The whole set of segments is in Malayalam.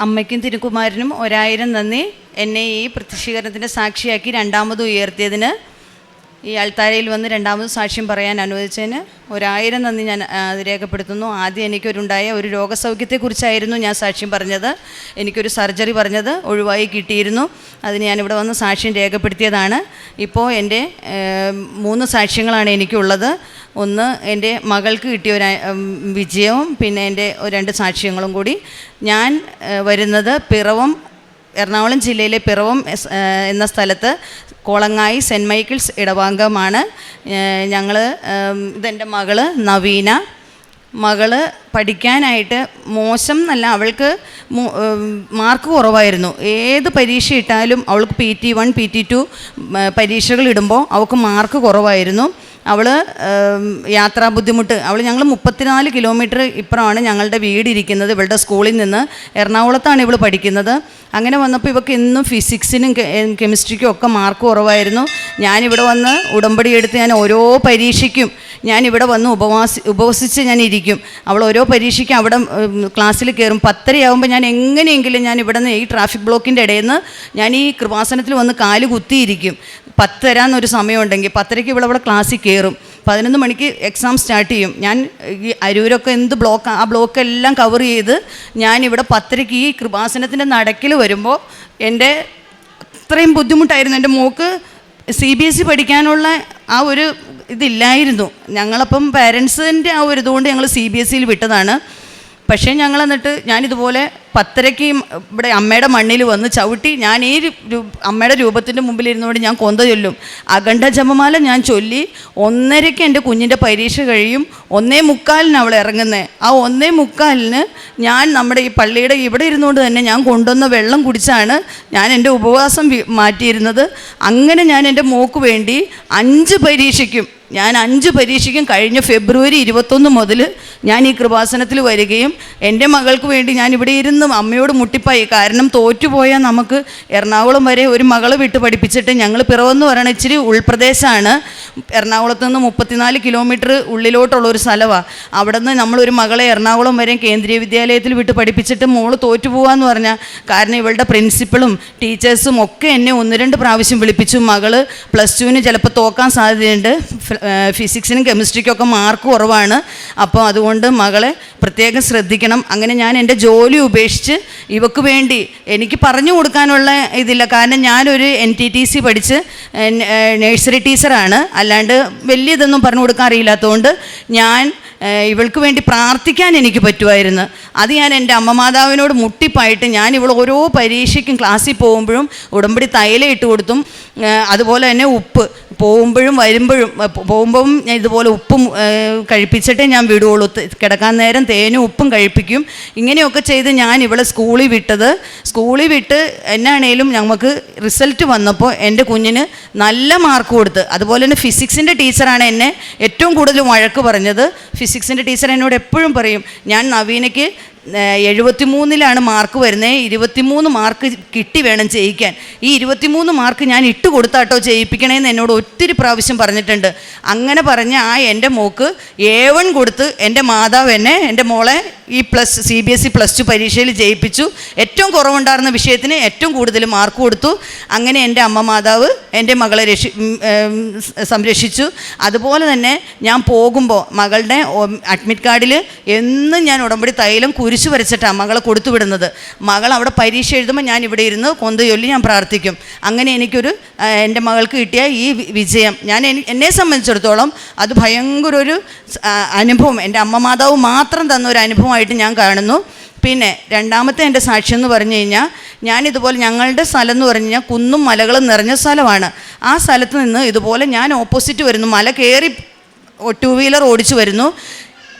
അമ്മയ്ക്കും തിരുക്കുമാരനും ഒരായിരം നന്ദി. എന്നെ ഈ പ്രത്യക്ഷീകരണത്തിന്റെ സാക്ഷിയാക്കി രണ്ടാമത് ഉയർത്തിയതിന് ഈ അൾത്താരയിൽ വന്ന് രണ്ടാമത് സാക്ഷ്യം പറയാൻ അനുവദിച്ചതിന് ഒരായിരം നന്ദി ഞാൻ അത് രേഖപ്പെടുത്തുന്നു. ആദ്യം എനിക്കൊരുണ്ടായ ഒരു രോഗസൗഖ്യത്തെക്കുറിച്ചായിരുന്നു ഞാൻ സാക്ഷ്യം പറഞ്ഞത്. എനിക്കൊരു സർജറി പറഞ്ഞത് ഒഴിവായി കിട്ടിയിരുന്നു. അതിന് ഞാനിവിടെ വന്ന് സാക്ഷ്യം രേഖപ്പെടുത്തിയതാണ്. ഇപ്പോൾ എന്റെ മൂന്ന് സാക്ഷ്യങ്ങളാണ് എനിക്കുള്ളത്. ഒന്ന് എന്റെ മകൾക്ക് കിട്ടിയ ഒരു വിജയവും പിന്നെ എന്റെ രണ്ട് സാക്ഷ്യങ്ങളും കൂടി. ഞാൻ വരുന്നത് പിറവം എറണാകുളം ജില്ലയിലെ പിറവം എന്ന സ്ഥലത്ത് കോളങ്ങായി സെന്റ് മൈക്കിൾസ് ഇടവാംഗമാണ്. ഞങ്ങൾ ഇതെന്റെ മകൾ നവീന. മകൾ പഠിക്കാനായിട്ട് മോശം എന്നല്ല അവൾക്ക് മാർക്ക് കുറവായിരുന്നു. ഏത് പരീക്ഷ ഇട്ടാലും അവൾക്ക് P T one P T two പരീക്ഷകൾ ഇടുമ്പോൾ അവൾക്ക് മാർക്ക് കുറവായിരുന്നു. അവൾ യാത്രാ ബുദ്ധിമുട്ട്. അവൾ ഞങ്ങൾ മുപ്പത്തിനാല് കിലോമീറ്റർ ഇപ്പുറമാണ് ഞങ്ങളുടെ വീട് ഇരിക്കുന്നത് ഇവളുടെ സ്കൂളിൽ നിന്ന് എറണാകുളത്താണ് ഇവൾ പഠിക്കുന്നത്. അങ്ങനെ വന്നപ്പോൾ ഇവൾക്ക് എന്നും ഫിസിക്സിനും കെമിസ്ട്രിക്കും ഒക്കെ മാർക്ക് കുറവായിരുന്നു. ഞാനിവിടെ വന്ന് ഉടമ്പടി എടുത്ത് ഞാൻ ഓരോ പരീക്ഷയ്ക്കും ഞാൻ ഇവിടെ വന്ന് ഉപവാസി ഉപവസിച്ച് ഞാൻ ഇരിക്കും. അവൾ ഓരോ പരീക്ഷയ്ക്കും അവിടെ ക്ലാസ്സിൽ കയറും. പത്തരയാകുമ്പോൾ ഞാൻ എങ്ങനെയെങ്കിലും ഞാൻ ഇവിടെ നിന്ന് ഈ ട്രാഫിക് ബ്ലോക്കിന്റെ ഇടയിൽ നിന്ന് ഞാൻ ഈ കൃപാസനത്തിൽ വന്ന് കാൽ കുത്തിയിരിക്കും. പത്തര എന്നൊരു സമയമുണ്ടെങ്കിൽ പത്തരയ്ക്ക് ഇവിടെ ഇവിടെ ക്ലാസ്സിൽ കയറും. പതിനൊന്ന് മണിക്ക് എക്സാം സ്റ്റാർട്ട് ചെയ്യും. ഞാൻ ഈ അരൂരൊക്കെ എന്ത് ബ്ലോക്ക് ആ ബ്ലോക്ക് എല്ലാം കവർ ചെയ്ത് ഞാൻ ഇവിടെ പത്തരയ്ക്ക് ഈ കൃപാസനത്തിന്റെ നടക്കിൽ വരുമ്പോൾ എന്റെ അത്രയും ബുദ്ധിമുട്ടായിരുന്നു. എന്റെ mock C B S E പഠിക്കാനുള്ള ആ ഒരു ഇതില്ലായിരുന്നു. ഞങ്ങളപ്പം പാരൻസിന്റെ ആ ഒരു ഇതുകൊണ്ട് ഞങ്ങൾ സി ബി എസ് സിയിൽ വിട്ടതാണ്. പക്ഷേ ഞങ്ങൾ എന്നിട്ട് ഞാനിതുപോലെ പത്തരയ്ക്ക് ഇവിടെ അമ്മയുടെ മണ്ണിൽ വന്ന് ചവിട്ടി ഞാൻ ഈ അമ്മയുടെ രൂപത്തിന്റെ മുമ്പിൽ ഇരുന്നുകൊണ്ട് ഞാൻ കൊന്ത ചൊല്ലും. അഖണ്ഡ ജപമാല ഞാൻ ചൊല്ലി ഒന്നരയ്ക്ക് എന്റെ കുഞ്ഞിന്റെ പരീക്ഷ കഴിയും. ഒന്നേ മുക്കാലിന് അവൾ ഇറങ്ങുന്നത് ആ ഒന്നേ മുക്കാലിന് ഞാൻ നമ്മുടെ ഈ പള്ളിയുടെ ഇവിടെ ഇരുന്നുകൊണ്ട് തന്നെ ഞാൻ കൊണ്ടുവന്ന വെള്ളം കുടിച്ചാണ് ഞാൻ എന്റെ ഉപവാസം മാറ്റിയിരുന്നത്. അങ്ങനെ ഞാൻ എന്റെ മോക്ക് വേണ്ടി അഞ്ച് പരീക്ഷയ്ക്കും ഞാൻ അഞ്ച് പരീക്ഷയ്ക്കും കഴിഞ്ഞ ഫെബ്രുവരി ഇരുപത്തൊന്ന് മുതൽ ഞാൻ ഈ കൃപാസനത്തിൽ വരികയും എന്റെ മകൾക്ക് വേണ്ടി ഞാൻ ഇവിടെ ഇരുന്ന് അമ്മയോട് മുട്ടിപ്പായി. കാരണം തോറ്റുപോയാൽ നമുക്ക് എറണാകുളം വരെ ഒരു മകളെ വിട്ട് പഠിപ്പിച്ചിട്ട് ഞങ്ങൾ പിറവെന്ന് പറയണ ഇച്ചിരി ഉൾപ്രദേശമാണ് എറണാകുളത്ത് നിന്ന് മുപ്പത്തിനാല് കിലോമീറ്റർ ഉള്ളിലോട്ടുള്ള ഒരു സ്ഥലമാണ് അവിടെ നിന്ന് നമ്മളൊരു മകളെ എറണാകുളം വരെ കേന്ദ്രീയ വിദ്യാലയത്തിൽ വിട്ട് പഠിപ്പിച്ചിട്ട് മോൾ തോറ്റുപോകാന്ന് പറഞ്ഞാൽ കാരണം ഇവളുടെ പ്രിൻസിപ്പളും ടീച്ചേഴ്സും ഒക്കെ എന്നെ ഒന്ന് രണ്ട് പ്രാവശ്യം വിളിപ്പിച്ചു. മകൾ പ്ലസ് ടുവിന് ചിലപ്പോൾ തോക്കാൻ സാധ്യതയുണ്ട്. ഫിസിക്സിനും കെമിസ്ട്രിക്കും ഒക്കെ മാർക്ക് കുറവാണ്. അപ്പോൾ അതുകൊണ്ട് മകളെ പ്രത്യേകം ശ്രദ്ധിക്കണം. അങ്ങനെ ഞാൻ എന്റെ ജോലി ഉപേക്ഷിച്ച് ഇവക്ക് വേണ്ടി എനിക്ക് പറഞ്ഞു കൊടുക്കാനുള്ള ഇതില്ല. കാരണം ഞാനൊരു എൻ ടി ടി സി പഠിച്ച് നേഴ്സറി ടീച്ചറാണ് അല്ലാണ്ട് വലിയ ഇതൊന്നും പറഞ്ഞു കൊടുക്കാൻ അറിയില്ലാത്തതുകൊണ്ട് ഞാൻ ഇവൾക്ക് വേണ്ടി പ്രാർത്ഥിക്കാൻ എനിക്ക് പറ്റുമായിരുന്നു. അത് ഞാൻ എന്റെ അമ്മ മാതാവിനോട് മുട്ടിപ്പായിട്ട് ഞാൻ ഇവൾ ഓരോ പരീക്ഷയ്ക്കും ക്ലാസ്സിൽ പോകുമ്പോഴും ഉടമ്പടി തൈല ഇട്ട് കൊടുത്തും അതുപോലെ തന്നെ ഉപ്പ്. പോകുമ്പോഴും വരുമ്പോഴും പോകുമ്പം ഞാൻ ഇതുപോലെ ഉപ്പും കഴിപ്പിച്ചിട്ടേ ഞാൻ വിടുകയുള്ളൂ കിടക്കാൻ നേരം തേനും ഉപ്പും കഴിപ്പിക്കും. ഇങ്ങനെയൊക്കെ ചെയ്ത് ഞാൻ ഇവിടെ സ്കൂളിൽ വിട്ടത്. സ്കൂളിൽ വിട്ട് എന്നാണേലും ഞങ്ങൾക്ക് റിസൾട്ട് വന്നപ്പോൾ എന്റെ കുഞ്ഞിന് നല്ല മാർക്ക് കൊടുത്ത്. അതുപോലെ തന്നെ ഫിസിക്സിന്റെ ടീച്ചറാണ് എന്നെ ഏറ്റവും കൂടുതൽ വഴക്ക് പറഞ്ഞത്. ഫിസിക്സിന്റെ ടീച്ചർ എന്നോട് എപ്പോഴും പറയും ഞാൻ നവീനയ്ക്ക് എഴുപത്തി മൂന്നിലാണ് മാർക്ക് വരുന്നത് ഇരുപത്തിമൂന്ന് മാർക്ക് കിട്ടി വേണം ചെയ്യിക്കാൻ. ഈ ഇരുപത്തിമൂന്ന് മാർക്ക് ഞാൻ ഇട്ട് കൊടുത്താട്ടോ ചെയ്യിപ്പിക്കണേന്ന് എന്നോട് ഒത്തിരി പ്രാവശ്യം പറഞ്ഞിട്ടുണ്ട്. അങ്ങനെ പറഞ്ഞ ആ എന്റെ മോക്ക് എ വൺ കൊടുത്ത് എന്റെ മാതാവ് എന്നെ എന്റെ മോളെ ഈ plus C B S E plus two പരീക്ഷയിൽ ജയിപ്പിച്ചു. ഏറ്റവും കുറവുണ്ടായിരുന്ന വിഷയത്തിന് ഏറ്റവും കൂടുതൽ മാർക്ക് കൊടുത്തു. അങ്ങനെ എന്റെ അമ്മ മാതാവ് എന്റെ മകളെ രക്ഷി ഏം, സംരക്ഷിച്ചു. അതുപോലെ തന്നെ ഞാൻ പോകുമ്പോൾ മകളുടെ അഡ്മിറ്റ് കാർഡിൽ എന്നും ഞാൻ ഉടമ്പടി തൈലം കുരിശു വരച്ചിട്ടാണ് മകളെ കൊടുത്തുവിടുന്നത്. മകൾ അവിടെ പരീക്ഷ എഴുതുമ്പോൾ ഞാൻ ഇവിടെ ഇരുന്ന് കൊന്ത ചൊല്ലി ഞാൻ പ്രാർത്ഥിക്കും. അങ്ങനെ എനിക്കൊരു എന്റെ മകൾക്ക് കിട്ടിയ ഈ വിജയം. ഞാൻ എന്നെ സംബന്ധിച്ചിടത്തോളം അത് ഭയങ്കര ഒരു അനുഭവം. എന്റെ അമ്മ മാതാവ് മാത്രം തന്ന ഒരു അനുഭവമായിട്ട് ഞാൻ കാണുന്നു. പിന്നെ രണ്ടാമത്തെ എന്റെ സാക്ഷ്യം എന്ന് പറഞ്ഞു കഴിഞ്ഞാൽ ഞാനിതുപോലെ ഞങ്ങളുടെ സ്ഥലം എന്ന് പറഞ്ഞു കഴിഞ്ഞാൽ കുന്നും മലകളും നിറഞ്ഞ സ്ഥലമാണ്. ആ സ്ഥലത്ത് നിന്ന് ഇതുപോലെ ഞാൻ ഓപ്പോസിറ്റ് വരുന്നു. മല കയറി ടു വീലർ ഓടിച്ചു വരുന്നു.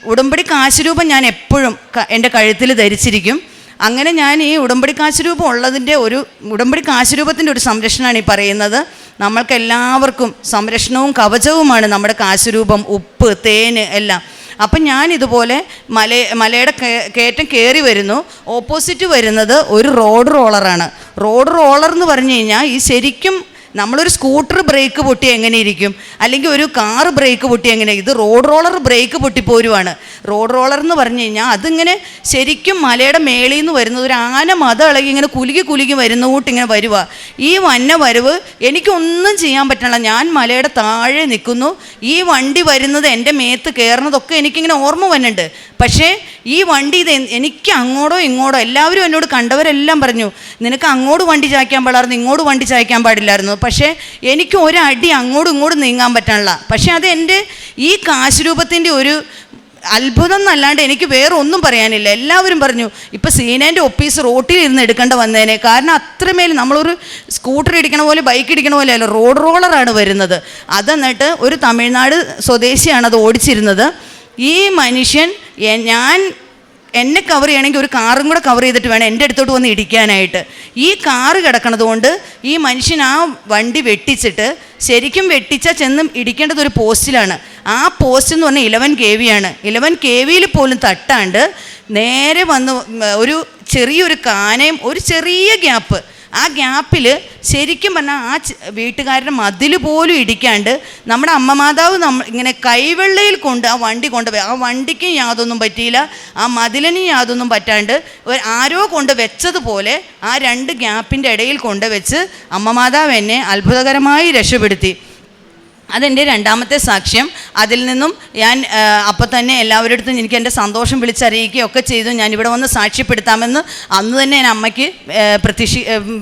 ഉടമ്പടി കാശുരൂപം ഞാൻ എപ്പോഴും എന്റെ കഴുത്തിൽ ധരിച്ചിരിക്കും. അങ്ങനെ ഞാൻ ഈ ഉടമ്പടി കാശുരൂപം ഉള്ളതിന്റെ ഒരു ഉടമ്പടി കാശുരൂപത്തിന്റെ ഒരു സംരക്ഷണമാണ് ഈ പറയുന്നത്. നമ്മൾക്ക് എല്ലാവർക്കും സംരക്ഷണവും കവചവുമാണ് നമ്മുടെ കാശുരൂപം ഉപ്പ് തേന് എല്ലാം. അപ്പം ഞാൻ ഇതുപോലെ മല മലയുടെ കയറ്റം കയറി വരുന്നു. ഓപ്പോസിറ്റ് വരുന്നത് ഒരു റോഡ് റോളറാണ്. റോഡ് റോളർ എന്ന് പറഞ്ഞു കഴിഞ്ഞാൽ ഈ ശരിക്കും നമ്മളൊരു സ്കൂട്ടർ ബ്രേക്ക് പൊട്ടി എങ്ങനെ ഇരിക്കും? അല്ലെങ്കിൽ ഒരു കാർ ബ്രേക്ക് പൊട്ടി എങ്ങനെ? ഇത് റോഡ് റോളർ ബ്രേക്ക് പൊട്ടിപ്പോരുവാണ്. റോഡ് റോളർ എന്ന് പറഞ്ഞു കഴിഞ്ഞാൽ അതിങ്ങനെ ശരിക്കും മലയുടെ മേളിൽ നിന്ന് വരുന്നത് ഒരു ആന മത ഇളകി ഇങ്ങനെ കുലുകി കുലുകി വരുന്ന കൂട്ടിങ്ങനെ വരുക ഈ വന്ന വരവ് എനിക്കൊന്നും ചെയ്യാൻ പറ്റണില്ല. ഞാൻ മലയുടെ താഴെ നിൽക്കുന്നു. ഈ വണ്ടി വരുന്നത് എന്റെ മേത്ത് കയറുന്നതൊക്കെ എനിക്കിങ്ങനെ ഓർമ്മ വന്നിട്ടുണ്ട്. പക്ഷേ ഈ വണ്ടി ഇത് എനിക്ക് അങ്ങോട്ടോ ഇങ്ങോട്ടോ എല്ലാവരും എന്നോട് കണ്ടവരെല്ലാം പറഞ്ഞു നിനക്ക് അങ്ങോട്ട് വണ്ടി ചായ്ക്കാൻ പാടായിരുന്നു ഇങ്ങോട്ട് വണ്ടി ചായ്ക്കാൻ പാടില്ലായിരുന്നു. പക്ഷേ എനിക്ക് ഒരടി അങ്ങോട്ടും ഇങ്ങോട്ടും നീങ്ങാൻ പറ്റാനുള്ള. പക്ഷേ അത് എന്റെ ഈ കാശ് രൂപത്തിന്റെ ഒരു അത്ഭുതം എന്നല്ലാണ്ട് എനിക്ക് വേറെ ഒന്നും പറയാനില്ല. എല്ലാവരും പറഞ്ഞു ഇപ്പോൾ സീനേന്റെ ഒപ്പീസ് റോട്ടിൽ ഇരുന്ന് എടുക്കേണ്ട വന്നേനെ. കാരണം അത്രമേൽ നമ്മളൊരു സ്കൂട്ടർ ഇടിക്കണ പോലെ ബൈക്ക് ഇടിക്കണ പോലെ അല്ല റോഡ് റോളറാണ് വരുന്നത്. അതെന്നിട്ട് ഒരു തമിഴ്നാട് സ്വദേശിയാണ് അത് ഓടിച്ചിരുന്നത്. ഈ മനുഷ്യൻ ഞാൻ എന്നെ കവർ ചെയ്യണമെങ്കിൽ ഒരു കാറും കൂടെ കവർ ചെയ്തിട്ട് വേണം എന്റെ അടുത്തോട്ട് വന്ന് ഇടിക്കാനായിട്ട്. ഈ കാറ് കിടക്കണത് കൊണ്ട് ഈ മനുഷ്യൻ ആ വണ്ടി വെട്ടിച്ചിട്ട് ശരിക്കും വെട്ടിച്ചാൽ ചെന്നും ഇടിക്കേണ്ടത് ഒരു പോസ്റ്റിലാണ്. ആ പോസ്റ്റ് എന്ന് പറഞ്ഞാൽ ഇലവൻ കെ വി ആണ്. ഇലവൻ കെ വിയിൽ പോലും തട്ടാണ്ട് നേരെ വന്ന് ഒരു ചെറിയൊരു കാനയും ഒരു ചെറിയ ഗ്യാപ്പ് ആ ഗ്യാപ്പിൽ ശരിക്കും പറഞ്ഞാൽ ആ വീട്ടുകാരുടെ മതിൽ പോലും ഇടിക്കാണ്ട് നമ്മുടെ അമ്മ മാതാവ് നമ്മ ഇങ്ങനെ കൈവെള്ളയിൽ കൊണ്ട് ആ വണ്ടി കൊണ്ടുപോയി. ആ വണ്ടിക്കും യാതൊന്നും പറ്റിയില്ല. ആ മതിലിനും യാതൊന്നും പറ്റാണ്ട് ആരോ കൊണ്ട് വെച്ചതുപോലെ ആ രണ്ട് ഗ്യാപ്പിന്റെ ഇടയിൽ കൊണ്ട് വെച്ച് അമ്മ മാതാവ് എന്നെ അത്ഭുതകരമായി രക്ഷപ്പെടുത്തി. അതെന്റെ രണ്ടാമത്തെ സാക്ഷ്യം. അതിൽ നിന്നും ഞാൻ അപ്പം തന്നെ എല്ലാവരുടെ എനിക്ക് എന്റെ സന്തോഷം വിളിച്ചറിയിക്കുകയൊക്കെ ചെയ്തു. ഞാൻ ഇവിടെ വന്ന് സാക്ഷ്യപ്പെടുത്താമെന്ന് അന്ന് തന്നെ ഞാൻ അമ്മയ്ക്ക് പ്രത്യക്ഷി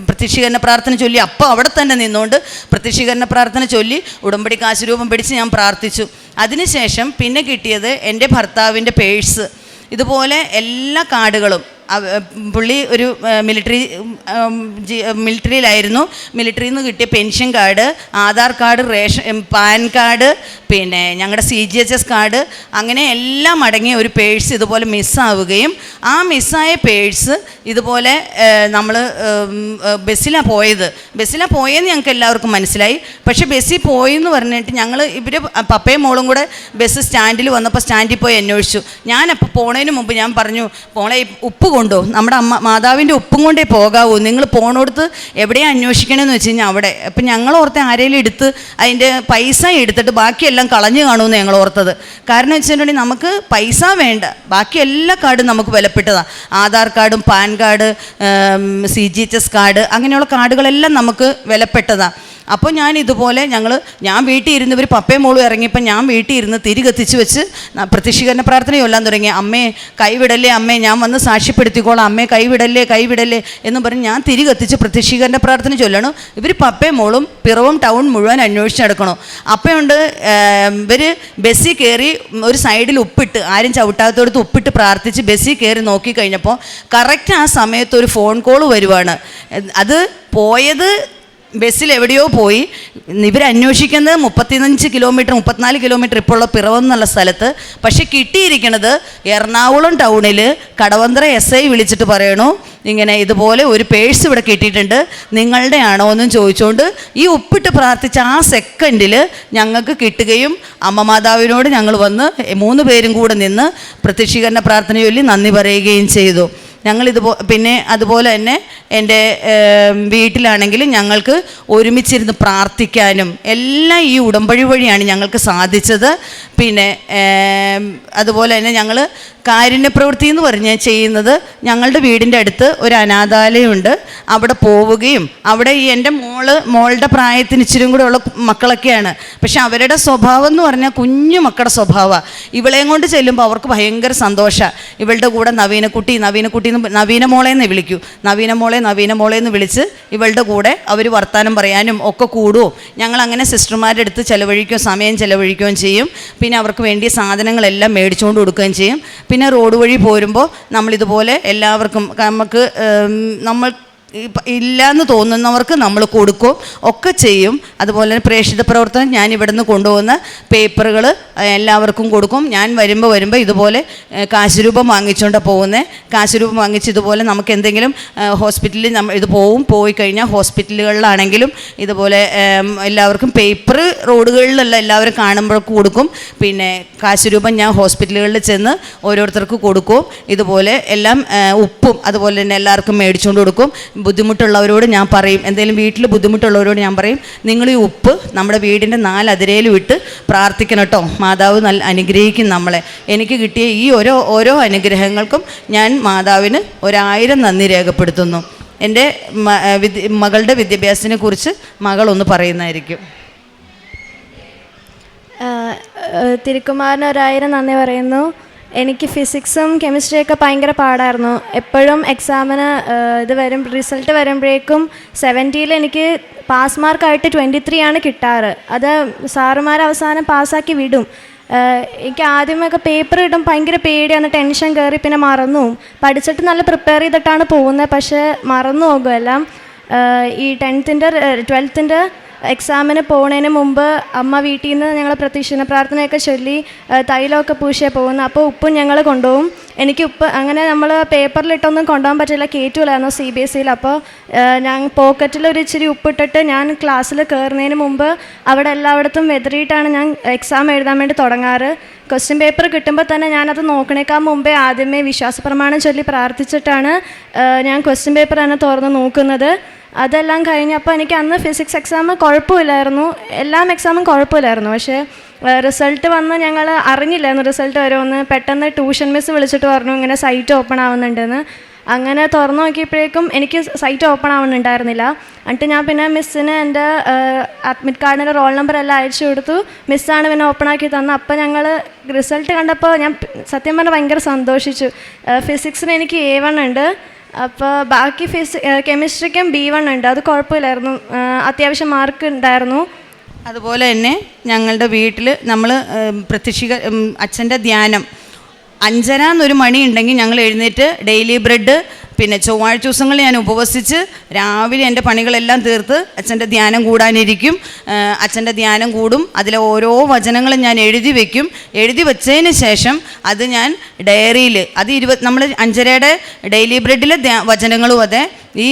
പ്രത്യക്ഷീകരണ പ്രാർത്ഥന ചൊല്ലി. അപ്പോൾ അവിടെ തന്നെ നിന്നുകൊണ്ട് പ്രത്യക്ഷീകരണ പ്രാർത്ഥന ചൊല്ലി ഉടമ്പടി കാശുരൂപം പിടിച്ച് ഞാൻ പ്രാർത്ഥിച്ചു. അതിനുശേഷം പിന്നെ കിട്ടിയത് എന്റെ ഭർത്താവിന്റെ പേഴ്സ്. ഇതുപോലെ എല്ലാ കാർഡുകളും പുള്ളി ഒരു മിലിറ്ററി മിലിറ്ററിയിലായിരുന്നു മിലിറ്ററിയിൽ നിന്ന് കിട്ടിയ pension card Aadhaar card ration PAN card പിന്നെ ഞങ്ങളുടെ C G H S card അങ്ങനെ എല്ലാം അടങ്ങിയ ഒരു പേഴ്സ് ഇതുപോലെ മിസ്സാവുകയും ആ മിസ്സായ പേഴ്സ് ഇതുപോലെ നമ്മൾ ബസ്സിലാണ് പോയത്. ബസ്സിലാണ് പോയെന്ന് ഞങ്ങൾക്ക് എല്ലാവർക്കും മനസ്സിലായി. പക്ഷെ ബസ്സിൽ പോയി എന്ന് പറഞ്ഞിട്ട് ഞങ്ങൾ ഇവർ പപ്പയും മോളും കൂടെ ബസ് സ്റ്റാൻഡിൽ വന്നപ്പോൾ സ്റ്റാൻഡിൽ പോയി അന്വേഷിച്ചു. ഞാനപ്പോൾ പോണതിന് മുമ്പ് ഞാൻ പറഞ്ഞു പോളെ ഉപ്പ് കൊണ്ടോ? നമ്മുടെ അമ്മ മാതാവിന്റെ ഉപ്പും കൊണ്ടേ പോകാവൂ. നിങ്ങൾ പോണോടത്ത് എവിടെയാണ് അന്വേഷിക്കണമെന്ന് വെച്ച് കഴിഞ്ഞാൽ അവിടെ. അപ്പം ഞങ്ങൾ ഓർത്ത് ആരെങ്കിലും എടുത്ത് അതിന്റെ പൈസ എടുത്തിട്ട് ബാക്കിയെല്ലാം കളഞ്ഞു കാണുമെന്ന് ഞങ്ങൾ ഓർത്തത്. കാരണം വെച്ചിട്ടുണ്ടെങ്കിൽ നമുക്ക് പൈസ വേണ്ട. ബാക്കി എല്ലാ കാർഡും നമുക്ക് വിലപ്പെട്ടതാണ് ആധാർ കാർഡും PAN card C G H S card അങ്ങനെയുള്ള കാർഡുകളെല്ലാം നമുക്ക് വിലപ്പെട്ടതാണ് അപ്പോൾ ഞാൻ ഇതുപോലെ ഞങ്ങൾ ഞാൻ വീട്ടിൽ ഇരുന്ന് ഇവർ പപ്പയും മോളും ഇറങ്ങിയപ്പോൾ ഞാൻ വീട്ടിൽ ഇരുന്ന് തിരി കത്തിച്ച് വെച്ച് പ്രതിഷീകരണ പ്രത്യക്ഷീകരണ പ്രാർത്ഥന ചൊല്ലാൻ തുടങ്ങി. അമ്മേ കൈവിടല്ലേ അമ്മേ ഞാൻ വന്ന് സാക്ഷ്യപ്പെടുത്തിക്കോളാം അമ്മേ കൈവിടല്ലേ കൈവിടല്ലേ എന്ന് പറഞ്ഞ് ഞാൻ തിരികെത്തിച്ച് പ്രത്യക്ഷീകരണ പ്രാർത്ഥന ചൊല്ലണം. ഇവർ പപ്പയും മോളും പിറവും ടൗൺ മുഴുവൻ അന്വേഷിച്ച് നടക്കണം. അപ്പയുണ്ട് ഇവർ ബസ്സിൽ കയറി ഒരു സൈഡിൽ ഉപ്പിട്ട് ആരും ചവിട്ടാത്തോടത്ത് ഉപ്പിട്ട് പ്രാർത്ഥിച്ച് ബസ്സിൽ കയറി നോക്കി കഴിഞ്ഞപ്പോൾ കറക്റ്റ് ആ സമയത്ത് ഒരു ഫോൺ കോൾ വരുവാണ്. അത് പോയത് ബസ്സിൽ എവിടെയോ പോയി. ഇവർ അന്വേഷിക്കുന്നത് മുപ്പത്തിയഞ്ച് കിലോമീറ്റർ മുപ്പത്തിനാല് കിലോമീറ്റർ ഇപ്പോഴുള്ള പിറവെന്നുള്ള സ്ഥലത്ത്. പക്ഷെ കിട്ടിയിരിക്കുന്നത് എറണാകുളം ടൗണിൽ കടവന്ത്ര എസ് ഐ വിളിച്ചിട്ട് പറയണു ഇങ്ങനെ ഇതുപോലെ ഒരു പേഴ്സ് ഇവിടെ കിട്ടിയിട്ടുണ്ട് നിങ്ങളുടെ ആണോ എന്നും ചോദിച്ചുകൊണ്ട് ഈ ഉപ്പിട്ട് പ്രാർത്ഥിച്ച ആ സെക്കൻഡിൽ ഞങ്ങൾക്ക് കിട്ടുകയും അമ്മ മാതാവിനോട് ഞങ്ങൾ വന്ന് മൂന്ന് പേരും കൂടെ നിന്ന് പ്രത്യക്ഷീകരണ പ്രാർത്ഥന ചൊല്ലി നന്ദി പറയുകയും ചെയ്തു. ഞങ്ങൾ ഇതുപോ പിന്നെ അതുപോലെ തന്നെ എന്റെ വീട്ടിലാണെങ്കിലും ഞങ്ങൾക്ക് ഒരുമിച്ചിരുന്ന് പ്രാർത്ഥിക്കാനും എല്ലാം ഈ ഉടമ്പടി വഴിയാണ് ഞങ്ങൾക്ക് സാധിച്ചത്. പിന്നെ അതുപോലെ തന്നെ ഞങ്ങൾ കാരുണ്യപ്രവൃത്തി എന്ന് പറഞ്ഞ് ചെയ്യുന്നത് ഞങ്ങളുടെ വീടിന്റെ അടുത്ത് ഒരു അനാഥാലയമുണ്ട്. അവിടെ പോവുകയും അവിടെ ഈ എന്റെ മോൾ മോളുടെ പ്രായത്തിന് ഇച്ചിരി കൂടെ ഉള്ള മക്കളൊക്കെയാണ്. പക്ഷെ അവരുടെ സ്വഭാവം എന്ന് പറഞ്ഞാൽ കുഞ്ഞു മക്കളുടെ സ്വഭാവമാണ്. ഇവളെയും കൊണ്ട് ചെല്ലുമ്പോൾ അവർക്ക് ഭയങ്കര സന്തോഷമാണ്. ഇവളുടെ കൂടെ നവീനക്കുട്ടി നവീനക്കുട്ടി എന്ന് നവീന മോളെ എന്ന് വിളിക്കൂ. നവീന മോളെ നവീന മോളെ എന്ന് വിളിച്ച് ഇവളുടെ കൂടെ അവർ വർത്തമാനം പറയാനും ഒക്കെ കൂടുമോ ഞങ്ങൾ അങ്ങനെ സിസ്റ്റർമാരുടെ അടുത്ത് ചിലവഴിക്കുകയോ സമയം ചിലവഴിക്കുകയും ചെയ്യും. പിന്നെ അവർക്ക് വേണ്ടിയ സാധനങ്ങളെല്ലാം മേടിച്ചുകൊണ്ട് കൊടുക്കുകയും ചെയ്യും. പിന്നെ റോഡ് വഴി പോരുമ്പോൾ നമ്മളിതുപോലെ എല്ലാവർക്കും നമുക്ക് നമ്മൾ ഇല്ലാന്ന് തോന്നുന്നവർക്ക് നമ്മൾ കൊടുക്കും ഒക്കെ ചെയ്യും. അതുപോലെ തന്നെ പ്രേക്ഷിത പ്രവർത്തനം ഞാൻ ഇവിടുന്ന് കൊണ്ടുപോകുന്ന പേപ്പറുകൾ എല്ലാവർക്കും കൊടുക്കും. ഞാൻ വരുമ്പോൾ വരുമ്പോൾ ഇതുപോലെ കാശുരൂപം കാശ് രൂപം വാങ്ങിച്ചുകൊണ്ട് പോകുന്നത് കാശ് രൂപം വാങ്ങിച്ച് ഇതുപോലെ നമുക്ക് എന്തെങ്കിലും ഹോസ്പിറ്റലിൽ നമ്മൾ ഇത് പോവും. പോയി കഴിഞ്ഞാൽ ഹോസ്പിറ്റലുകളിലാണെങ്കിലും ഇതുപോലെ എല്ലാവർക്കും പേപ്പർ റോഡുകളിലുള്ള എല്ലാവരും കാണുമ്പോൾ കൊടുക്കും. പിന്നെ കാശ് രൂപം ഞാൻ ഹോസ്പിറ്റലുകളിൽ ചെന്ന് ഓരോരുത്തർക്ക് കൊടുക്കും. ഇതുപോലെ എല്ലാം ഉപ്പും അതുപോലെ തന്നെ എല്ലാവർക്കും മേടിച്ചുകൊണ്ട് കൊടുക്കും. ബുദ്ധിമുട്ടുള്ളവരോട് ഞാൻ പറയും. എന്തെങ്കിലും വീട്ടിൽ ബുദ്ധിമുട്ടുള്ളവരോട് ഞാൻ പറയും നിങ്ങൾ ഈ ഉപ്പ് നമ്മുടെ വീടിന്റെ നാലതിരയിലും ഇട്ട് പ്രാർത്ഥിക്കണം കേട്ടോ മാതാവ് നല്ല അനുഗ്രഹിക്കും നമ്മളെ. എനിക്ക് കിട്ടിയ ഈ ഓരോ ഓരോ അനുഗ്രഹങ്ങൾക്കും ഞാൻ മാതാവിന് ഒരായിരം നന്ദി രേഖപ്പെടുത്തുന്നു. എന്റെ മകളുടെ വിദ്യാഭ്യാസത്തിനെ കുറിച്ച് മകളൊന്ന് പറയുന്നതായിരിക്കും. തിരുക്കുമാറിന് ഒരായിരം നന്ദി പറയുന്നു. എനിക്ക് ഫിസിക്സും കെമിസ്ട്രിയൊക്കെ ഭയങ്കര പാടായിരുന്നു. എപ്പോഴും എക്സാമിന് ഇത് വരും റിസൾട്ട് വരുമ്പോഴേക്കും സെവന്റിയിൽ എനിക്ക് പാസ് മാർക്കായിട്ട് ട്വന്റി ത്രീ ആണ് കിട്ടാറ്. അത് സാറുമാർ അവസാനം പാസ്സാക്കി വിടും. എനിക്ക് ആദ്യമൊക്കെ പേപ്പർ ഇടും ഭയങ്കര പേടിയാണ് ടെൻഷൻ കയറി പിന്നെ മറന്നു പഠിച്ചിട്ട് നല്ല പ്രിപ്പയർ ചെയ്തിട്ടാണ് പോകുന്നത് പക്ഷേ മറന്നു പോകും എല്ലാം. ഏഹ് ഈ ടെൻത്തിന്റെ ട്വൽത്തിന്റെ എക്സാമിന് പോകുന്നതിന് മുമ്പ് അമ്മ വീട്ടിൽ നിന്ന് ഞങ്ങൾ പ്രതീക്ഷിക്കുന്ന പ്രാർത്ഥനയൊക്കെ ചൊല്ലി തൈലമൊക്കെ പൂശിയാണ് പോകുന്നത്. അപ്പോൾ ഉപ്പും ഞങ്ങൾ കൊണ്ടുപോകും. എനിക്ക് ഉപ്പ് അങ്ങനെ നമ്മൾ പേപ്പറിലിട്ടൊന്നും കൊണ്ടുപോകാൻ പറ്റില്ല കയറ്റൂലായിരുന്നു സി ബി എസ് സിയിൽ അപ്പോൾ ഞാൻ പോക്കറ്റിൽ ഒരു ഇച്ചിരി ഉപ്പിട്ടിട്ട് ഞാൻ ക്ലാസ്സിൽ കയറുന്നതിന് മുമ്പ് അവിടെ എല്ലായിടത്തും വെതറിയിട്ടാണ് ഞാൻ എക്സാം എഴുതാൻ വേണ്ടി തുടങ്ങാറ്. ക്വസ്റ്റ്യൻ പേപ്പർ കിട്ടുമ്പോൾ തന്നെ ഞാനത് നോക്കണേക്കാൾ മുമ്പേ ആദ്യമേ വിശ്വാസപ്രമാണം ചൊല്ലി പ്രാർത്ഥിച്ചിട്ടാണ് ഞാൻ ക്വസ്റ്റ്യൻ പേപ്പർ തന്നെ തുറന്ന് നോക്കുന്നത്. അതെല്ലാം കഴിഞ്ഞപ്പോൾ എനിക്ക് അന്ന് ഫിസിക്സ് എക്സാം കുഴപ്പമില്ലായിരുന്നു. എല്ലാം എക്സാമും കുഴപ്പമില്ലായിരുന്നു. പക്ഷേ റിസൾട്ട് വന്ന് ഞങ്ങൾ അറിഞ്ഞില്ലായിരുന്നു റിസൾട്ട് വരുമെന്ന്. പെട്ടെന്ന് ട്യൂഷൻ മിസ് വിളിച്ചിട്ട് പറഞ്ഞു ഇങ്ങനെ സൈറ്റ് ഓപ്പൺ ആവുന്നുണ്ടെന്ന്. അങ്ങനെ തുറന്നു നോക്കിയപ്പോഴേക്കും എനിക്ക് സൈറ്റ് ഓപ്പൺ ആവുന്നുണ്ടായിരുന്നില്ല. എന്നിട്ട് ഞാൻ പിന്നെ മിസ്സിന് എന്റെ അഡ്മിറ്റ് കാർഡിന്റെ റോൾ നമ്പർ എല്ലാം അയച്ചു കൊടുത്തു. മിസ്സാണ് പിന്നെ ഓപ്പൺ ആക്കി തന്നത്. അപ്പോൾ ഞങ്ങൾ റിസൾട്ട് കണ്ടപ്പോൾ ഞാൻ സത്യം പറഞ്ഞാൽ ഭയങ്കര സന്തോഷിച്ചു. ഫിസിക്സിന് എനിക്ക് എ വൺ ഉണ്ട്. അപ്പോൾ ബാക്കി ഫിസി കെമിസ്ട്രിക്കും ബി വൺ ഉണ്ട്. അത് കുഴപ്പമില്ലായിരുന്നു. അത്യാവശ്യം മാർക്ക് ഉണ്ടായിരുന്നു. അതുപോലെ തന്നെ ഞങ്ങളുടെ വീട്ടിൽ നമ്മൾ പ്രത്യക്ഷിക അച്ഛന്റെ ധ്യാനം. അഞ്ചര എന്നൊരു മണി ഉണ്ടെങ്കിൽ ഞങ്ങൾ എഴുന്നേറ്റ് ഡെയിലി ബ്രെഡ് പിന്നെ ചൊവ്വാഴ്ച ദിവസങ്ങളിൽ ഞാൻ ഉപവസിച്ച് രാവിലെ എന്റെ പണികളെല്ലാം തീർത്ത് അച്ഛന്റെ ധ്യാനം കൂടാനിരിക്കും. അച്ഛന്റെ ധ്യാനം കൂടും. അതിലെ ഓരോ വചനങ്ങളും ഞാൻ എഴുതി വയ്ക്കും എഴുതി വെച്ചതിന് ശേഷം അത് ഞാൻ ഡയറിയിൽ അത് ഇരുപത് നമ്മൾ അഞ്ചരയുടെ ഡെയിലി ബ്രെഡിലെ വചനങ്ങളും അതെ ഈ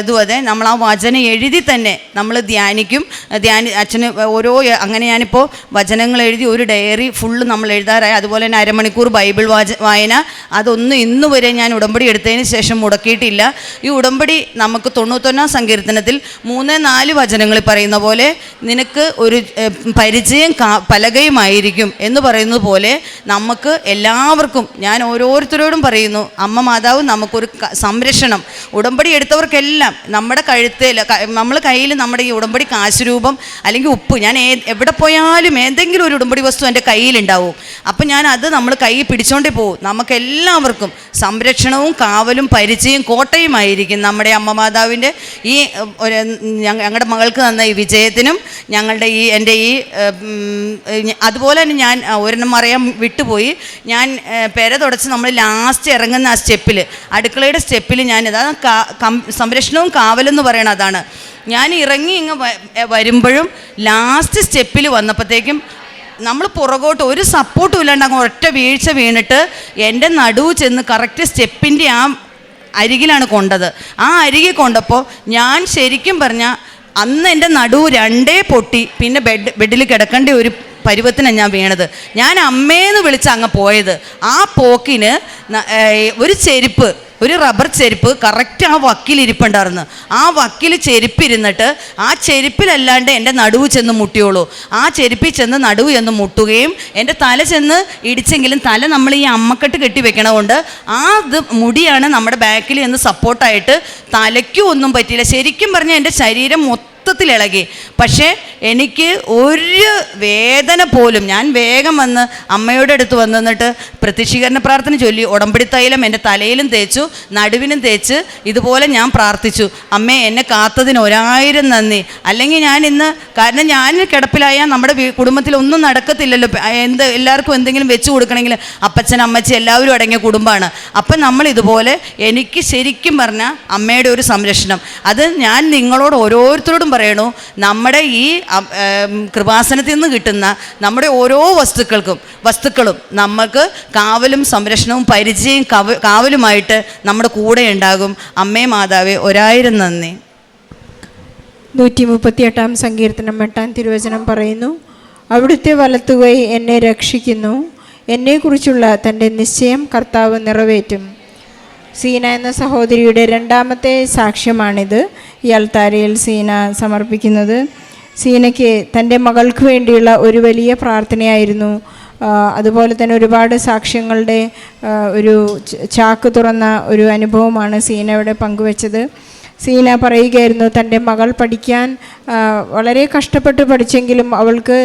ഇതും അതെ നമ്മൾ ആ വചനം എഴുതി തന്നെ നമ്മൾ ധ്യാനിക്കും. ധ്യാനി അച്ഛന് ഓരോ അങ്ങനെ ഞാനിപ്പോൾ വചനങ്ങൾ എഴുതി ഒരു ഡയറി ഫുള്ള് നമ്മൾ എഴുതാറായി. അതുപോലെ തന്നെ അരമണിക്കൂർ ബൈബിൾ വാച വായന. അതൊന്നും ഇന്ന് വരെ ഞാൻ ഉടമ്പടി എടുത്തതിന് ശേഷം മുടക്കിയിട്ടില്ല. ഈ ഉടമ്പടി നമുക്ക് തൊണ്ണൂറ്റൊന്നാം സങ്കീർത്തനത്തിൽ മൂന്ന് നാല് വചനങ്ങൾ പറയുന്ന പോലെ നിനക്ക് ഒരു പരിചയം പലകയുമായിരിക്കും എന്ന് പറയുന്നത് പോലെ നമുക്ക് എല്ലാവർക്കും ഞാൻ ഓരോരുത്തരോടും പറയുന്നു അമ്മ മാതാവ് നമുക്കൊരു സംരക്ഷണം. ഉടമ്പടി എടുത്തവർക്കെല്ലാം നമ്മുടെ കഴുത്തിൽ നമ്മൾ കയ്യിൽ നമ്മുടെ ഈ ഉടമ്പടി കാശുരൂപം അല്ലെങ്കിൽ ഉപ്പ് ഞാൻ എവിടെ പോയാലും ഏതെങ്കിലും ഒരു ഉടമ്പടി വസ്തു എന്റെ കയ്യിലുണ്ടാവും. അപ്പം ഞാൻ അത് നമ്മൾ കൈ പിടിച്ചോണ്ടേ പോകും നമുക്കെല്ലാവർക്കും സംരക്ഷണവും കാവലും പരിചയം കോട്ടയുമായിരിക്കും നമ്മുടെ അമ്മ മാതാവിന്റെ ഈ ഒരു ഞങ്ങളുടെ മകൾക്ക് തന്ന ഈ വിജയത്തിനും ഞങ്ങളുടെ ഈ എന്റെ ഈ അതുപോലെ തന്നെ ഞാൻ ഒരെണ്ണം അറിയാൻ വിട്ടുപോയി. ഞാൻ പെര തുടച്ച് നമ്മൾ ലാസ്റ്റ് ഇറങ്ങുന്ന ആ സ്റ്റെപ്പിൽ അടുക്കളയുടെ സ്റ്റെപ്പിൽ ഞാൻ അതാ സംരക്ഷണവും കാവലെന്ന് പറയണ അതാണ്. ഞാൻ ഇറങ്ങി ഇങ്ങ് വരുമ്പോഴും ലാസ്റ്റ് സ്റ്റെപ്പിൽ വന്നപ്പോഴത്തേക്കും നമ്മൾ പുറകോട്ട് ഒരു സപ്പോർട്ടും ഇല്ലാണ്ട് അങ്ങ് ഒറ്റ വീഴ്ച വീണിട്ട് എന്റെ നടുവ് ചെന്ന് കറക്റ്റ് സ്റ്റെപ്പിന്റെ ആ അരികിലാണ് കൊണ്ടത്. ആ അരികിൽ കൊണ്ടപ്പോൾ ഞാൻ ശരിക്കും പറഞ്ഞാൽ അന്ന് എന്റെ നടുവ് രണ്ടേ പൊട്ടി പിന്നെ ബെഡ് ബെഡിൽ കിടക്കേണ്ട ഒരു പരുവത്തിനാണ് ഞാൻ വീണത്. ഞാൻ അമ്മേന്ന് വിളിച്ച് അങ്ങ് പോയത്. ആ പോക്കിന് ഒരു ചെരുപ്പ് ഒരു റബ്ബർ ചെരുപ്പ് കറക്റ്റ് ആ വക്കിലിരിപ്പുണ്ടായിരുന്നു ആ വക്കിൽ ചെരുപ്പിരുന്നിട്ട് ആ ചെരുപ്പിലല്ലാണ്ട് എന്റെ നടുവ് ചെന്ന് മുട്ടിയോളൂ. ആ ചെരുപ്പിൽ ചെന്ന് നടുവ് ചെന്ന് മുട്ടുകയും എന്റെ തല ചെന്ന് ഇടിച്ചെങ്കിലും തല നമ്മൾ ഈ അമ്മക്കെട്ട് കെട്ടി വെക്കണതുകൊണ്ട് ആ ഇത് മുടിയാണ് നമ്മുടെ ബാക്കിൽ ചെന്ന് സപ്പോർട്ടായിട്ട് തലയ്ക്കും ഒന്നും പറ്റിയില്ല. ശരിക്കും പറഞ്ഞാൽ എന്റെ ശരീരം മൊത്തത്തിൽ ഇളകി പക്ഷേ എനിക്ക് ഒരു വേദന പോലും ഞാൻ വേഗം വന്ന് അമ്മയുടെ അടുത്ത് വന്നിട്ട് പ്രത്യക്ഷീകരണ പ്രാർത്ഥന ചൊല്ലി ഉടമ്പടി തൈലം എന്റെ തലയിലും തേച്ചു നടുവിനും തേച്ച് ഇതുപോലെ ഞാൻ പ്രാർത്ഥിച്ചു. അമ്മേ എന്നെ കാത്തതിന് ഒരായിരം നന്ദി. അല്ലെങ്കിൽ ഞാൻ ഇന്ന് കാരണം ഞാൻ കിടപ്പിലായാൽ നമ്മുടെ കുടുംബത്തിൽ ഒന്നും നടക്കത്തില്ലല്ലോ. എന്ത് എല്ലാവർക്കും എന്തെങ്കിലും വെച്ച് കൊടുക്കണമെങ്കിൽ അപ്പച്ചൻ അമ്മച്ചി എല്ലാവരും അടങ്ങിയ കുടുംബമാണ്. അപ്പം നമ്മൾ ഇതുപോലെ എനിക്ക് ശരിക്കും പറഞ്ഞാൽ അമ്മയുടെ ഒരു സംരക്ഷണം. അത് ഞാൻ നിങ്ങളോട് ഓരോരുത്തരോടും പറയണു നമ്മുടെ ഈ കൃപാസനത്തിൽ നിന്ന് കിട്ടുന്ന നമ്മുടെ ഓരോ വസ്തുക്കൾക്കും വസ്തുക്കളും നമുക്ക് കാവലും സംരക്ഷണവും പരിചയം കവ കാവലുമായിട്ട് നമ്മുടെ കൂടെ ഉണ്ടാകും. അമ്മേ മാതാവേ ഒരായിരം നന്ദി. നൂറ്റി മുപ്പത്തിയെട്ടാം സങ്കീർത്തനം എട്ടാം തിരുവചനം പറയുന്നു അവിടുത്തെ വലത്തുകൈ എന്നെ രക്ഷിക്കുന്നു. എന്നെക്കുറിച്ചുള്ള തന്റെ നിശ്ചയം കർത്താവ് നിറവേറ്റും. സീന എന്ന സഹോദരിയുടെ രണ്ടാമത്തെ സാക്ഷ്യമാണിത്. ഈ അൾത്താരയിൽ സീന സമർപ്പിക്കുന്നത്. സീനയ്ക്ക് തന്റെ മകൾക്ക് വേണ്ടിയുള്ള ഒരു വലിയ പ്രാർത്ഥനയായിരുന്നു. അതുപോലെ തന്നെ ഒരുപാട് സാക്ഷ്യങ്ങളുടെ ഒരു ചാക്ക് തുറന്ന ഒരു അനുഭവമാണ് സീനയുടെ പങ്കുവച്ചത്. സീന പറയുകയായിരുന്നു തന്റെ മകൾ പഠിക്കാൻ വളരെ കഷ്ടപ്പെട്ട് പഠിച്ചെങ്കിലും അവൾക്ക്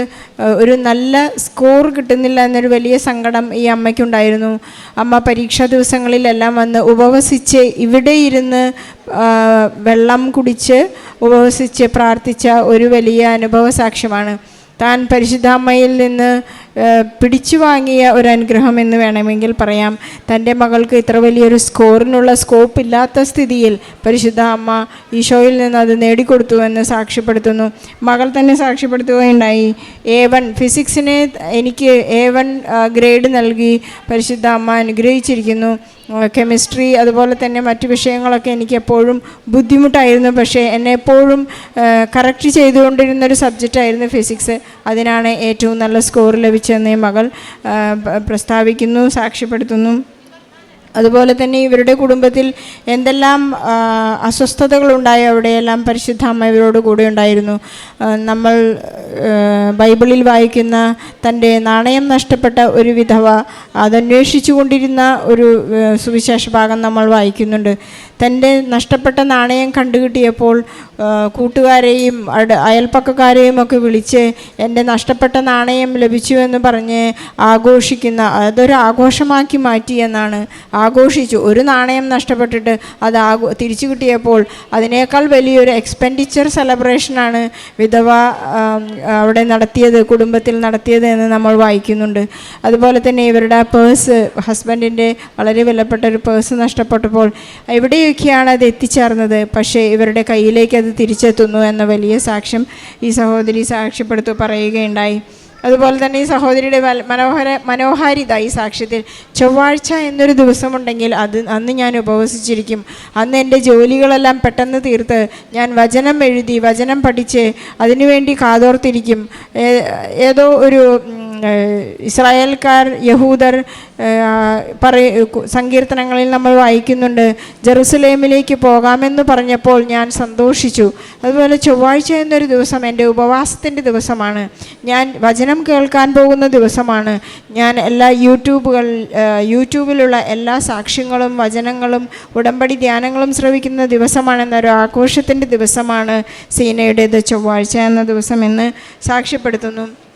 ഒരു നല്ല സ്കോർ കിട്ടുന്നില്ല എന്നൊരു വലിയ സങ്കടം ഈ അമ്മയ്ക്കുണ്ടായിരുന്നു. അമ്മ പരീക്ഷാ ദിവസങ്ങളിലെല്ലാം വന്ന് ഉപവസിച്ച് ഇവിടെ ഇരുന്ന് വെള്ളം കുടിച്ച് ഉപവസിച്ച് പ്രാർത്ഥിച്ച ഒരു വലിയ അനുഭവ സാക്ഷ്യമാണ് താൻ പരിശുദ്ധാമ്മയിൽ നിന്ന് പിടിച്ചു വാങ്ങിയ ഒരു അനുഗ്രഹം എന്ന് വേണമെങ്കിൽ പറയാം. തന്റെ മകൾക്ക് ഇത്ര വലിയൊരു സ്കോറിനുള്ള സ്കോപ്പ് ഇല്ലാത്ത സ്ഥിതിയിൽ പരിശുദ്ധ അമ്മ ഈശോയിൽ നിന്ന് അത് നേടിക്കൊടുത്തു എന്ന് സാക്ഷ്യപ്പെടുത്തുന്നു. മകൾ തന്നെ സാക്ഷ്യപ്പെടുത്തുകയുണ്ടായി. എ വൺ ഫിസിക്സിനെ എനിക്ക് എ വൺ ഗ്രേഡ് നൽകി പരിശുദ്ധ അമ്മ അനുഗ്രഹിച്ചിരിക്കുന്നു. കെമിസ്ട്രി അതുപോലെ തന്നെ മറ്റു വിഷയങ്ങളൊക്കെ എനിക്ക് എപ്പോഴും ബുദ്ധിമുട്ടായിരുന്നു. പക്ഷേ എന്നെ എപ്പോഴും കറക്റ്റ് ചെയ്തുകൊണ്ടിരുന്നൊരു സബ്ജക്റ്റായിരുന്നു ഫിസിക്സ് അതിനാണ് ഏറ്റവും നല്ല സ്കോർ ലഭിച്ചതെന്ന് ഈ മകൾ പ്രസ്താവിക്കുന്നു സാക്ഷ്യപ്പെടുത്തുന്നു. അതുപോലെ തന്നെ ഇവരുടെ കുടുംബത്തിൽ എന്തെല്ലാം അസ്വസ്ഥതകളുണ്ടായ അവിടെയെല്ലാം പരിശുദ്ധ അമ്മ ഇവരോട് കൂടെ ഉണ്ടായിരുന്നു. നമ്മൾ ബൈബിളിൽ വായിക്കുന്ന തന്റെ നാണയം നഷ്ടപ്പെട്ട ഒരു വിധവ അതന്വേഷിച്ചു കൊണ്ടിരുന്ന ഒരു സുവിശേഷ ഭാഗം നമ്മൾ വായിക്കുന്നുണ്ട്. തന്റെ നഷ്ടപ്പെട്ട നാണയം കണ്ടുകിട്ടിയപ്പോൾ കൂട്ടുകാരെയും അയൽപ്പക്കക്കാരെയും ഒക്കെ വിളിച്ച് എന്റെ നഷ്ടപ്പെട്ട നാണയം ലഭിച്ചു എന്ന് പറഞ്ഞ് ആഘോഷിക്കുന്ന അതൊരു ആഘോഷമാക്കി മാറ്റി എന്നാണ് ആഘോഷിച്ചു. ഒരു നാണയം നഷ്ടപ്പെട്ടിട്ട് അത് ആഘോ തിരിച്ചു കിട്ടിയപ്പോൾ അതിനേക്കാൾ വലിയൊരു എക്സ്പെൻഡിച്ചർ സെലബ്രേഷനാണ് വിധവ അവിടെ നടത്തിയത് കുടുംബത്തിൽ നടത്തിയത് എന്ന് നമ്മൾ വായിക്കുന്നുണ്ട്. അതുപോലെ തന്നെ ഇവരുടെ പേഴ്സ് ഹസ്ബൻഡിന്റെ വളരെ വിലപ്പെട്ട ഒരു പേഴ്സ് നഷ്ടപ്പെട്ടപ്പോൾ എവിടെയൊക്കെയാണ് അത് എത്തിച്ചേർന്നത്. പക്ഷേ ഇവരുടെ കയ്യിലേക്ക് അത് തിരിച്ചെത്തുന്നു എന്ന വലിയ സാക്ഷ്യം ഈ സഹോദരി സാക്ഷ്യപ്പെടുത്തു പറയുകയുണ്ടായി. അതുപോലെ തന്നെ ഈ സഹോദരിയുടെ മനോഹര മനോഹാരിത ഈ സാക്ഷ്യത്തിൽ ചൊവ്വാഴ്ച എന്നൊരു ദിവസമുണ്ടെങ്കിൽ അത് അന്ന് ഞാൻ ഉപവസിച്ചിരിക്കും. അന്ന് എന്റെ ജോലികളെല്ലാം പെട്ടെന്ന് തീർത്ത് ഞാൻ വചനം എഴുതി വചനം പഠിച്ച് അതിനുവേണ്ടി കാതോർത്തിരിക്കും. ഏതോ ഒരു ഇസ്രായേൽക്കാർ യഹൂദർ പറയ സങ്കീർത്തനങ്ങളിൽ നമ്മൾ വായിക്കുന്നുണ്ട് ജെറുസലേമിലേക്ക് പോകാമെന്ന് പറഞ്ഞപ്പോൾ ഞാൻ സന്തോഷിച്ചു. അതുപോലെ ചൊവ്വാഴ്ച എന്നൊരു ദിവസം എന്റെ ഉപവാസത്തിന്റെ ദിവസമാണ്. ഞാൻ വചനം കേൾക്കാൻ പോകുന്ന ദിവസമാണ്. ഞാൻ എല്ലാ യൂട്യൂബുകൾ യൂട്യൂബിലുള്ള എല്ലാ സാക്ഷ്യങ്ങളും വചനങ്ങളും ഉടമ്പടി ധ്യാനങ്ങളും ശ്രവിക്കുന്ന ദിവസമാണെന്നൊരു ആഘോഷത്തിന്റെ ദിവസമാണ് സീനയുടേത് ചൊവ്വാഴ്ച എന്ന ദിവസം എന്ന് സാക്ഷ്യപ്പെടുത്തുന്നു.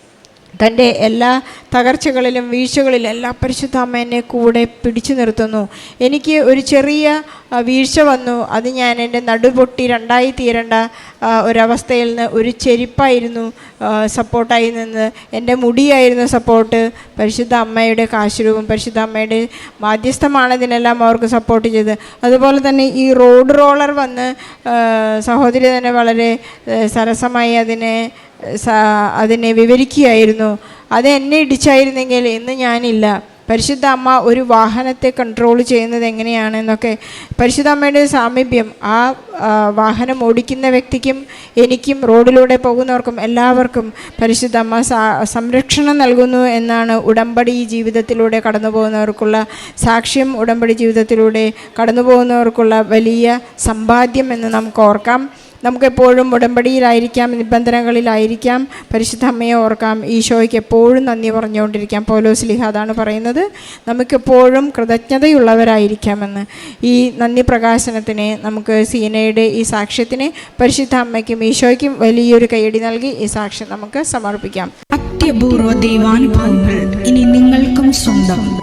തന്റെ എല്ലാ തകർച്ചകളിലും വീഴ്ചകളിലും എല്ലാ പരിശുദ്ധ അമ്മ എന്നെ കൂടെ പിടിച്ചു നിർത്തുന്നു. എനിക്ക് ഒരു ചെറിയ വീഴ്ച വന്നു. അത് ഞാൻ എന്റെ നടുപൊട്ടി രണ്ടായി തീരേണ്ട ഒരവസ്ഥയിൽ നിന്ന് ഒരു ചെരിപ്പായിരുന്നു സപ്പോർട്ടായി നിന്ന്. എന്റെ മുടിയായിരുന്നു സപ്പോർട്ട്. പരിശുദ്ധ അമ്മയുടെ കാശുരൂപം പരിശുദ്ധ അമ്മയുടെ മാധ്യസ്ഥമാണ് ഇതിനെല്ലാം അവർക്ക് സപ്പോർട്ട് ചെയ്ത് അതുപോലെ തന്നെ ഈ റോഡ് റോളർ വന്ന് സഹോദരി തന്നെ വളരെ സരസമായി അതിനെ അതിനെ വിവരിക്കുകയായിരുന്നു. അത് എന്നെ ഇടിച്ചായിരുന്നെങ്കിൽ ഇന്ന് ഞാനില്ല. പരിശുദ്ധ അമ്മ ഒരു വാഹനത്തെ കൺട്രോൾ ചെയ്യുന്നത് എങ്ങനെയാണെന്നൊക്കെ. പരിശുദ്ധ അമ്മയുടെ സാമീപ്യം ആ വാഹനം ഓടിക്കുന്ന വ്യക്തിക്കും എനിക്കും റോഡിലൂടെ പോകുന്നവർക്കും എല്ലാവർക്കും പരിശുദ്ധ അമ്മ സംരക്ഷണം നൽകുന്നു എന്നാണ് ഉടമ്പടി ജീവിതത്തിലൂടെ കടന്നു പോകുന്നവർക്കുള്ള സാക്ഷ്യം. ഉടമ്പടി ജീവിതത്തിലൂടെ കടന്നു പോകുന്നവർക്കുള്ള വലിയ സമ്പാദ്യം എന്ന് നമുക്ക് ഓർക്കാം. നമുക്കെപ്പോഴും ഉടമ്പടിയിലായിരിക്കാം നിബന്ധനകളിലായിരിക്കാം. പരിശുദ്ധ അമ്മയെ ഓർക്കാം ഈശോയ്ക്ക് എപ്പോഴും നന്ദി പറഞ്ഞുകൊണ്ടിരിക്കാം. പൗലോസ് ലിഹ അതാണ് പറയുന്നത്. നമുക്കെപ്പോഴും കൃതജ്ഞതയുള്ളവരായിരിക്കാമെന്ന്. ഈ നന്ദി പ്രകാശനത്തിന് നമുക്ക് സീനയുടെ ഈ സാക്ഷ്യത്തിന് പരിശുദ്ധ അമ്മയ്ക്കും ഈശോയ്ക്കും വലിയൊരു കൈയടി നൽകി ഈ സാക്ഷ്യം നമുക്ക് സമർപ്പിക്കാം. അത്യപൂർവ ദൈവാനുഭവങ്ങൾ ഇനി നിങ്ങൾക്കും സ്വന്തം.